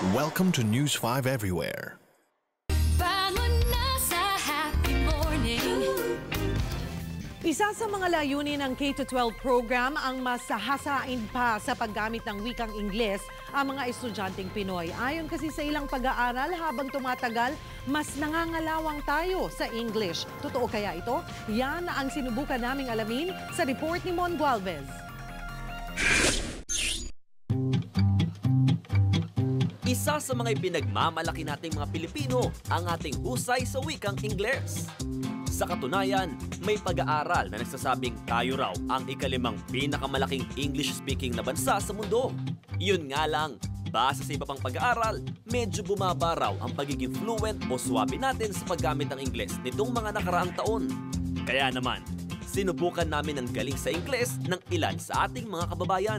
Welcome to News 5 Everywhere. Isa sa mga layunin ng K-12 program ang masahasain pa sa paggamit ng wikang Ingles ang mga estudyanteng Pinoy. Ayon kasi sa ilang pag-aaral, habang tumatagal, mas nangangalawang tayo sa English. Totoo kaya ito? Yan ang sinubukan naming alamin sa report ni Mon Gualvez. Isa sa mga pinagmamalaki nating mga Pilipino ang ating husay sa wikang Ingles. Sa katunayan, may pag-aaral na nagsasabing tayo raw ang ikalimang pinakamalaking English-speaking na bansa sa mundo. Yun nga lang, base sa iba pang pag-aaral, medyo bumaba raw ang pagiging fluent o swabe natin sa paggamit ng Ingles nitong mga nakaraang taon. Kaya naman, sinubukan namin ang galing sa Ingles ng ilan sa ating mga kababayan.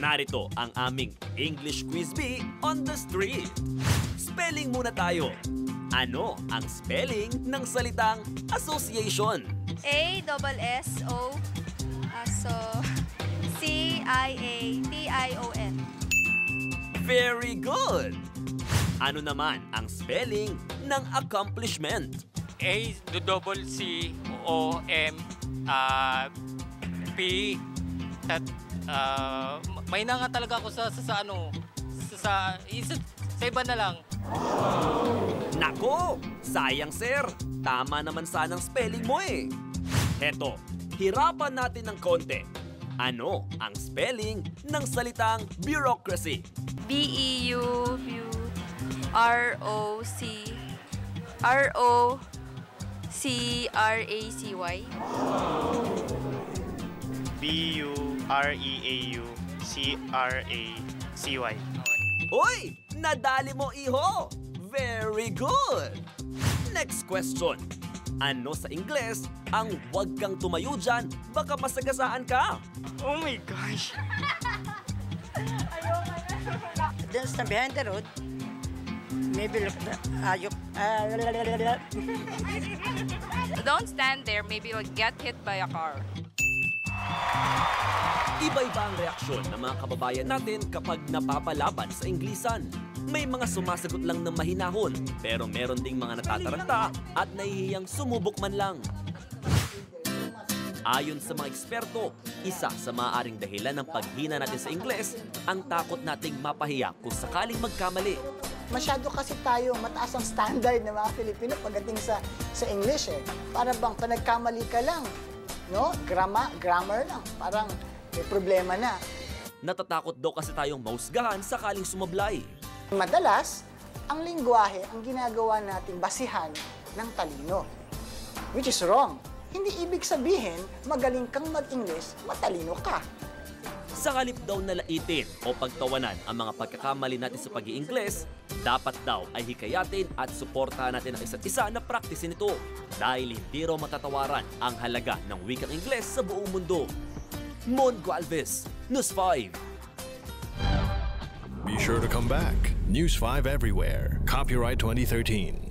Narito ang aming English Quiz Bee on the Street. Spelling muna tayo. Ano ang spelling ng salitang association? A double S O uh, so C I A T I O N. Very good! Ano naman ang spelling ng accomplishment? A double C O M ah, P tat ah, may na nga talaga ako sa sa, sa ano sa, sa, isa, sa iba na lang. Nako! Sayang sir! Tama naman sanang spelling mo eh. Heto, hirapan natin ng konti. Ano ang spelling ng salitang bureaucracy? B E U U R O C R O C R A C Y. B-U-R-E-A-U-C-R-A-C-Y. Hoy! Nadali mo, iho! Very good! Next question. Ano sa Ingles ang wag kang tumayo dyan, baka masagasaan ka? Oh my gosh! Then stand behind the road. Maybe look uh, you, uh, Don't stand there, maybe you'll get hit by a car. Iba-iba ang reaksyon ng mga kababayan natin kapag napapalaban sa Inglisan. May mga sumasagot lang ng mahinahon, pero meron ding mga natataranta at nahihiyang sumubok man lang. Ayon sa mga eksperto, isa sa maaaring dahilan ng paghina natin sa Ingles ang takot nating mapahiya kung sakaling magkamali. masyado kasi tayo mataas ang standard ng mga Filipino pagdating sa sa English eh. Para bang panagkamali ka lang, no? Grama, grammar lang, parang may problema na. Natatakot daw kasi tayong mausgahan sakaling sumablay. Madalas, ang lingwahe ang ginagawa nating basihan ng talino. Which is wrong. Hindi ibig sabihin, magaling kang mag-English, matalino ka. Sa halip daw na laitin o pagtawanan ang mga pagkakamali natin sa pag ingles dapat daw ay hikayatin at suportahan natin ang isa't isa na praktisin ito dahil hindi raw matatawaran ang halaga ng wikang Ingles sa buong mundo. Mon Gualvez, News 5. Be sure to come back. News 5 Everywhere. Copyright 2013.